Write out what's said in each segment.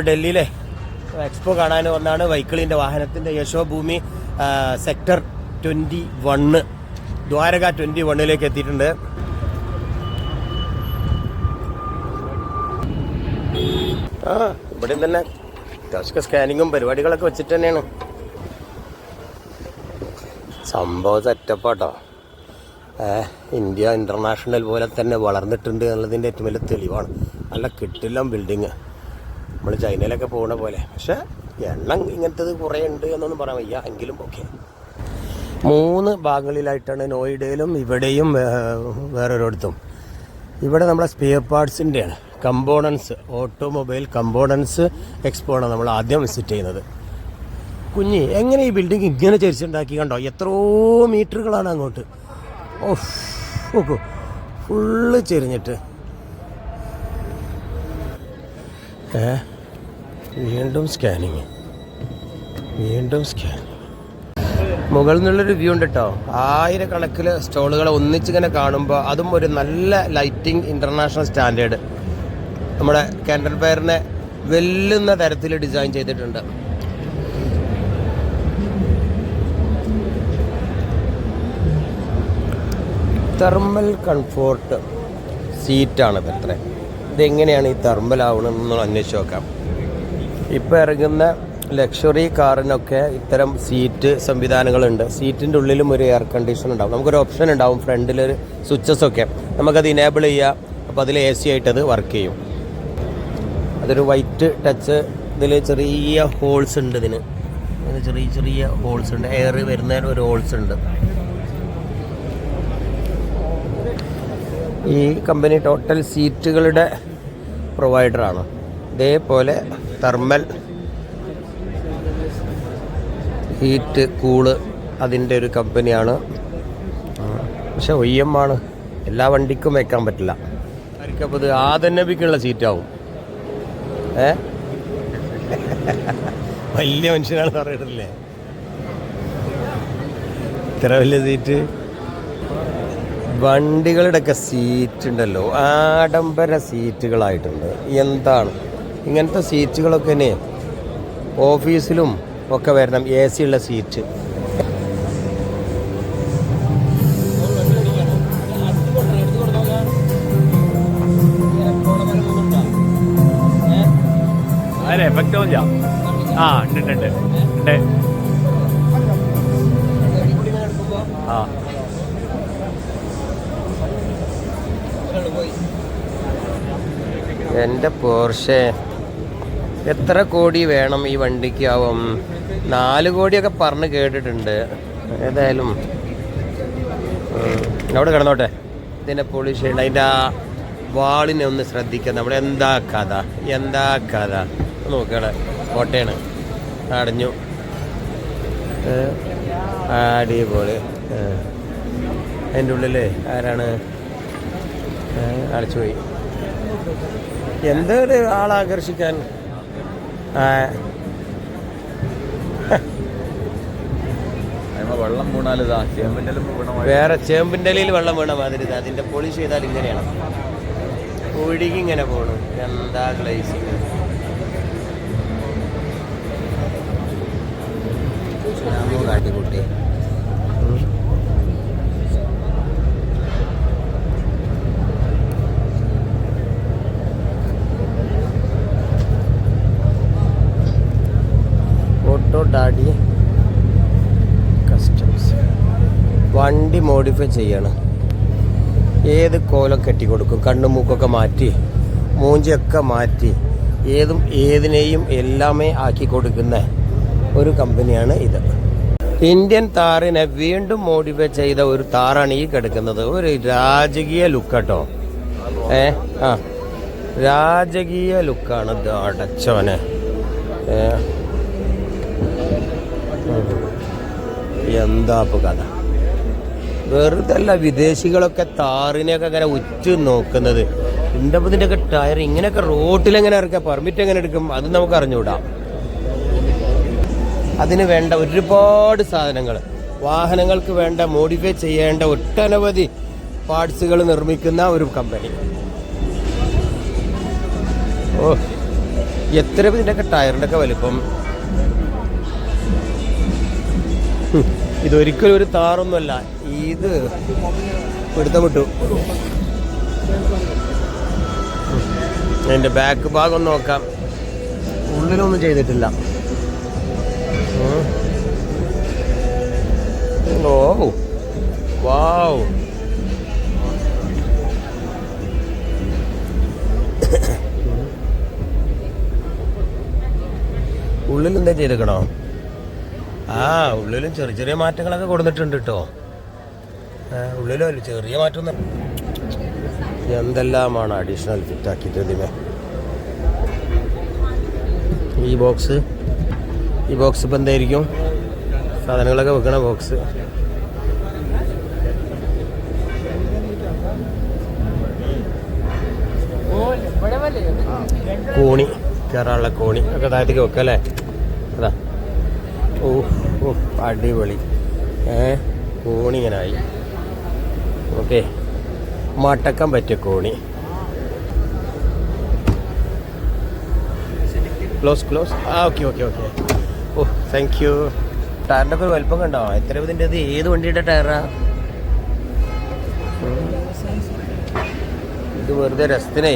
ഡൽഹിയിലെ എക്സ്പോ കാണാൻ വന്നാണ് വൈക്കിളിന്റെ വാഹനത്തിന്റെ Yashobhoomi sector twenty one Dwarka twenty വണ്ണിലേക്ക് എത്തിയിട്ടുണ്ട്. ആ ഇവിടെ തന്നെ അത്യാവശ്യം സ്കാനിങ്ങും പരിപാടികളൊക്കെ വെച്ചിട്ട് തന്നെയാണ്. സംഭവം സെറ്റപ്പാട്ടോ ഇന്ത്യ ഇന്റർനാഷണൽ പോലെ തന്നെ വളർന്നിട്ടുണ്ട് എന്നുള്ളതിന്റെ ഏറ്റവും വലിയ തെളിവാണ്. നല്ല കിട്ടില്ല ബിൽഡിങ് നമ്മൾ ചൈനയിലൊക്കെ പോകുന്ന പോലെ. പക്ഷെ എണ്ണം ഇങ്ങനത്തത് കുറേ ഉണ്ട് എന്നൊന്നും പറയാൻ വയ്യ. എങ്കിലും ഓക്കെ. മൂന്ന് ഭാഗങ്ങളിലായിട്ടാണ് നോയിഡയിലും ഇവിടെയും വേറൊരിടത്തും. ഇവിടെ നമ്മളെ സ്പിയർ പാർട്സിന്റെയാണ് കമ്പോണൻസ് ഓട്ടോമൊബൈൽ കമ്പോണൻസ് എക്സ്പോ ആണ് നമ്മൾ ആദ്യം വിസിറ്റ് ചെയ്യുന്നത്. കുഞ്ഞി എങ്ങനെ ഈ ബിൽഡിംഗ് ഇങ്ങനെ ചരിച്ചുണ്ടാക്കി കണ്ടോ? എത്രയോ മീറ്ററുകളാണ് അങ്ങോട്ട്. ഓ നോക്കൂ. ഫുള്ള് ചെരിഞ്ഞിട്ട്. ഏ വീണ്ടും സ്കാനിങ് വീണ്ടും സ്കാനിങ് മുകളിൽ നിന്നുള്ളൊരു വ്യൂ ഉണ്ട് കേട്ടോ ആയിരക്കണക്കിൽ സ്റ്റോളുകൾ ഒന്നിച്ചിങ്ങനെ കാണുമ്പോൾ അതും ഒരു നല്ല ലൈറ്റിംഗ് ഇന്റർനാഷണൽ സ്റ്റാൻഡേർഡ് നമ്മുടെ കാൻഡൽ ഫയറിനെ വെല്ലുന്ന തരത്തിൽ ഡിസൈൻ ചെയ്തിട്ടുണ്ട്. തെർമൽ കംഫോർട്ട് സീറ്റാണിത് അത്ര. ഇതെങ്ങനെയാണ് ഈ തെർമൽ ആവണമെന്ന് അന്വേഷിച്ച് നോക്കാം. ഇപ്പോൾ ഇറങ്ങുന്ന ലക്ഷറി കാറിനൊക്കെ ഇത്തരം സീറ്റ് സംവിധാനങ്ങളുണ്ട്. സീറ്റിന്റെ ഉള്ളിലും ഒരു എയർ കണ്ടീഷൻ ഉണ്ടാവും. നമുക്കൊരു ഓപ്ഷൻ ഉണ്ടാവും ഫ്രണ്ടിലൊരു സ്വിച്ചസ് ഒക്കെ. നമുക്കത് ഇനേബിൾ ചെയ്യാം. അപ്പോൾ അതിൽ എ സി ആയിട്ടത് വർക്ക് ചെയ്യും. അതൊരു വൈറ്റ് ടച്ച് ഇതിൽ ചെറിയ ഹോൾസ് ഉണ്ട് ഇതിന്. ചെറിയ ചെറിയ ഹോൾസ് ഉണ്ട്. എയർ വരുന്നതിന് ഒരു ഹോൾസ് ഉണ്ട്. ഈ കമ്പനി ടോട്ടൽ സീറ്റുകളുടെ പ്രൊവൈഡറാണ് ഇതേപോലെ തെർമൽ ഹീറ്റ് കൂൾ അതിന്റെ ഒരു കമ്പനിയാണ് പക്ഷെ എം ആണ്. എല്ലാ വണ്ടിക്കും വെക്കാൻ പറ്റില്ല. ആയിരിക്കും ഇത് ആദന്നബിക്കുള്ള സീറ്റാവും ഏ? വലിയ മനുഷ്യനാണ് പറയണില്ലേ ഇത്ര വലിയ സീറ്റ് വണ്ടികളുടെയൊക്കെ സീറ്റ് ഉണ്ടല്ലോ. ആഡംബര സീറ്റുകളായിട്ടുണ്ട് എന്താണ്? ഇങ്ങനത്തെ സീറ്റുകളൊക്കെ തന്നെ ഓഫീസിലും ഒക്കെ വരണം. എ സി ഉള്ള സീറ്റ്. അതെ എഫക്റ്റ് ഒന്നുമില്ല ആ ഉണ്ട് ഉണ്ട് ഉണ്ട്. ഉണ്ട്. ആ. എന്റെ പോർഷെ. എത്ര കോടി വേണം ഈ വണ്ടിക്ക്? ആവും. നാല് കോടിയൊക്കെ പറഞ്ഞ് കേട്ടിട്ടുണ്ട്. ഏതായാലും അവിടെ കിടന്നോട്ടെ. ഇതിനെ പോളിഷ് ചെയ്യണ്ട. അതിന്റെ ആ വാളിനെ ഒന്ന് ശ്രദ്ധിക്കാം നമ്മൾ എന്താ കഥ? എന്താ കഥ? നോക്കണ കോട്ടയാണ്. അടഞ്ഞു. അടിപൊളി. അതിന്റെ ഉള്ളിൽ ആരാണ്? അടച്ചുപോയി. എന്തൊരു ആളാകർഷിക്കാൻ? വെള്ളം വീണാലിതാ ചേമ്പിന്റെ വീണ മാതിരി. വേറെ ചേമ്പിന്റെലയിൽ വെള്ളം വീണ മാതിരി അതിന്റെ അതിന്റെ പോളിഷ് ചെയ്താൽ ഇങ്ങനെയാണ്. ഒഴുകി ഇങ്ങനെ പോണു. എന്താ ഗ്ലേസിങ്? കാട്ടിക്കുട്ടി കസ്റ്റംസ് വണ്ടി മോഡിഫൈ ചെയ്യണം. ഏത് കോലം കെട്ടിക്കൊടുക്കും? കണ്ണും മൂക്കൊക്കെ മാറ്റി മൂഞ്ചിയൊക്കെ മാറ്റി ഏതും ഏതിനെയും എല്ലാമേ ആക്കി കൊടുക്കുന്ന ഒരു കമ്പനിയാണ് ഇത്. ഇന്ത്യൻ താറിനെ വീണ്ടും മോഡിഫൈ ചെയ്ത ഒരു താറാണ് ഈ കിടക്കുന്നത്. ഒരു രാജകീയ ലുക്ക് കേട്ടോ ഏ ആ. രാജകീയ ലുക്കാണ് അടച്ചവനെ. എന്താ ഇപ്പൊ കഥ? വെറുതെ അല്ല വിദേശികളൊക്കെ താറിനെയൊക്കെ അങ്ങനെ ഉച്ച നോക്കുന്നത്. എന്റെ ഒക്കെ ടയർ ഇങ്ങനെയൊക്കെ റോട്ടിൽ എങ്ങനെ ഇറക്കാം പെർമിറ്റ് എങ്ങനെ എടുക്കും അത് നമുക്ക് അറിഞ്ഞുകൂടാ. അതിന് വേണ്ട ഒരുപാട് സാധനങ്ങൾ. വാഹനങ്ങൾക്ക് വേണ്ട മോഡിഫൈ ചെയ്യേണ്ട ഒട്ടനവധി പാർട്സുകൾ നിർമ്മിക്കുന്ന ഒരു കമ്പനി ഓ എത്ര ഇതിന്റെയൊക്കെ ടയറിന്റെ ഒക്കെ വലിപ്പം ഇതൊരിക്കലും ഒരു താറൊന്നുമല്ല. ഇത് പിടുത്തം വിട്ടു ബാക്ക് ഭാഗം നോക്കാം. ഉള്ളിലൊന്നും ചെയ്തിട്ടില്ല. ഓ വാവ്. ഉള്ളിൽ എന്താ ചെയ്തേക്കണോ ആ ഉള്ളിലും ചെറിയ ചെറിയ മാറ്റങ്ങളൊക്കെ കൊടുത്തിട്ടുണ്ട് കേട്ടോ ഉള്ളിലും ചെറിയ മാറ്റം എന്തെല്ലാമാണ് അഡീഷണൽ ഫിറ്റ് ആക്കിയിട്ട് ഇതിന്? ഈ ബോക്സ് ഈ ബോക്സ് ഇപ്പം എന്തായിരിക്കും? സാധനങ്ങളൊക്കെ വെക്കണ ബോക്സ് കോണി കയറാനുള്ള കോണി ഒക്കെ താഴത്തേക്ക് വെക്കല്ലേ? അതാ. ഓ ഓ അടിപൊളി. ഏ കോണിങ്ങനായി. ഓക്കെ. മട്ടക്കാൻ പറ്റിയ കോണി. Close close. ആ okay okay okay. Oh thank you ടയറിന്റെ ഒക്കെ വലിപ്പം കണ്ടോ? എത്ര ഇതിന്റെ ഇത് ഏത് വണ്ടിയുടെ ടയറാ? ഇത് വെറുതെ രസത്തിനേ.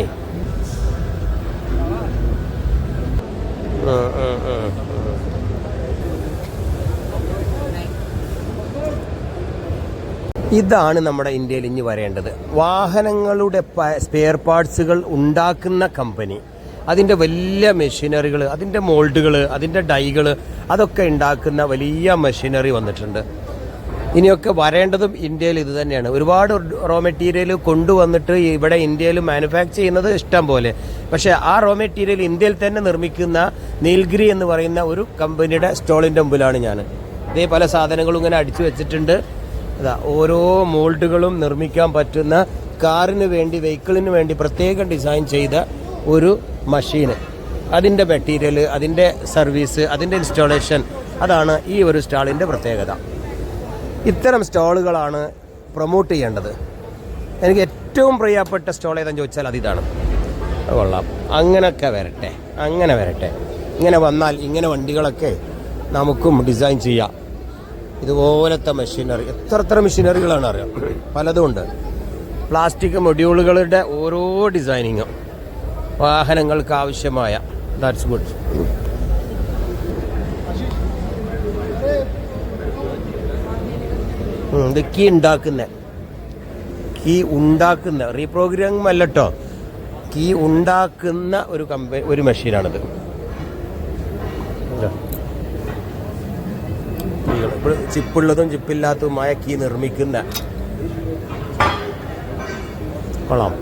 ഇതാണ് നമ്മുടെ ഇന്ത്യയിൽ ഇനി വരേണ്ടത്. വാഹനങ്ങളുടെ സ്പെയർ പാർട്സുകൾ ഉണ്ടാക്കുന്ന കമ്പനി അതിന്റെ വലിയ മെഷീനറികൾ അതിന്റെ മോൾഡുകൾ അതിന്റെ ഡൈകൾ അതൊക്കെ ഉണ്ടാക്കുന്ന വലിയ മെഷീനറി വന്നിട്ടുണ്ട്. ഇനിയൊക്കെ വരേണ്ടതും ഇന്ത്യയിൽ ഇത് തന്നെയാണ്. ഒരുപാട് റോ മെറ്റീരിയൽ കൊണ്ടുവന്നിട്ട് ഇവിടെ ഇന്ത്യയിൽ മാനുഫാക്ചർ ചെയ്യുന്നത് ഇഷ്ടം പോലെ. പക്ഷേ ആ റോ മെറ്റീരിയൽ ഇന്ത്യയിൽ തന്നെ നിർമ്മിക്കുന്ന നീൽഗിരി എന്ന് പറയുന്ന ഒരു കമ്പനിയുടെ സ്റ്റോളിന്റെ മുമ്പിലാണ് ഞാൻ. ഇതേ പല സാധനങ്ങളും ഇങ്ങനെ അടിച്ചു വെച്ചിട്ടുണ്ട്. അതാ ഓരോ മോൾഡുകളും നിർമ്മിക്കാൻ പറ്റുന്ന കാറിന് വേണ്ടി വെഹിക്കിളിന് വേണ്ടി പ്രത്യേകം ഡിസൈൻ ചെയ്ത ഒരു മഷീന്. അതിന്റെ മെറ്റീരിയൽ അതിന്റെ സർവീസ് അതിന്റെ ഇൻസ്റ്റാളേഷൻ അതാണ് ഈ ഒരു സ്റ്റാളിന്റെ പ്രത്യേകത. ഇത്തരം സ്റ്റാളുകളാണ് പ്രൊമോട്ട് ചെയ്യേണ്ടത്. എനിക്ക് ഏറ്റവും പ്രിയപ്പെട്ട സ്റ്റോൾ ഏതാണെന്ന് ചോദിച്ചാൽ അതിതാണ് അത് കൊള്ളാം. അങ്ങനെയൊക്കെ വരട്ടെ. അങ്ങനെ വരട്ടെ. ഇങ്ങനെ വന്നാൽ ഇങ്ങനെ വണ്ടികളൊക്കെ നമുക്കും ഡിസൈൻ ചെയ്യാം. ഇതുപോലത്തെ മെഷീനറി എത്ര എത്ര മെഷീനറികളാണ് അറിയാം? പലതും ഉണ്ട്. പ്ലാസ്റ്റിക് മൊഡ്യൂളുകളുടെ ഓരോ ഡിസൈനിങ്ങും വാഹനങ്ങൾക്ക് ആവശ്യമായ. ദാറ്റ്സ് ഗുഡ് ഇത് കീ ഉണ്ടാക്കുന്ന. കീ ഉണ്ടാക്കുന്ന. റീപ്രോഗ്രാം അല്ലട്ടോ കീ ഉണ്ടാക്കുന്ന ഒരു കമ്പനി ഒരു മെഷീനാണിത് കീകൾ. ഇപ്പോൾ ചിപ്പുള്ളതും ചിപ്പില്ലാത്തതുമായ കീ നിർമ്മിക്കുന്ന കൊള്ളാം.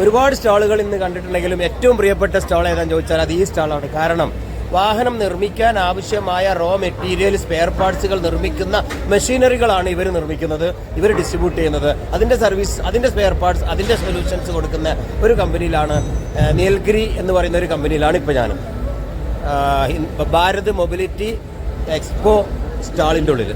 ഒരുപാട് സ്റ്റാളുകൾ ഇന്ന് കണ്ടിട്ടുണ്ടെങ്കിലും ഏറ്റവും പ്രിയപ്പെട്ട സ്റ്റാൾ ഏതാണെന്ന് ചോദിച്ചാൽ അത് ഈ സ്റ്റാളാണ്. കാരണം വാഹനം നിർമ്മിക്കാൻ ആവശ്യമായ റോ മെറ്റീരിയൽ സ്പെയർ പാർട്സുകൾ നിർമ്മിക്കുന്ന മെഷീനറികളാണ് ഇവർ നിർമ്മിക്കുന്നത് ഇവർ ഡിസ്ട്രിബ്യൂട്ട് ചെയ്യുന്നത്. അതിന്റെ സർവീസ് അതിന്റെ സ്പെയർ പാർട്സ് അതിന്റെ സൊല്യൂഷൻസ് കൊടുക്കുന്ന ഒരു കമ്പനിയിലാണ് നീൽഗിരി എന്ന് പറയുന്ന ഒരു കമ്പനിയിലാണ് ഇപ്പോൾ ഇൻ- ഭാരത് മൊബിലിറ്റി എക്സ്പോ സ്റ്റാളിന്റെ ഉള്ളിൽ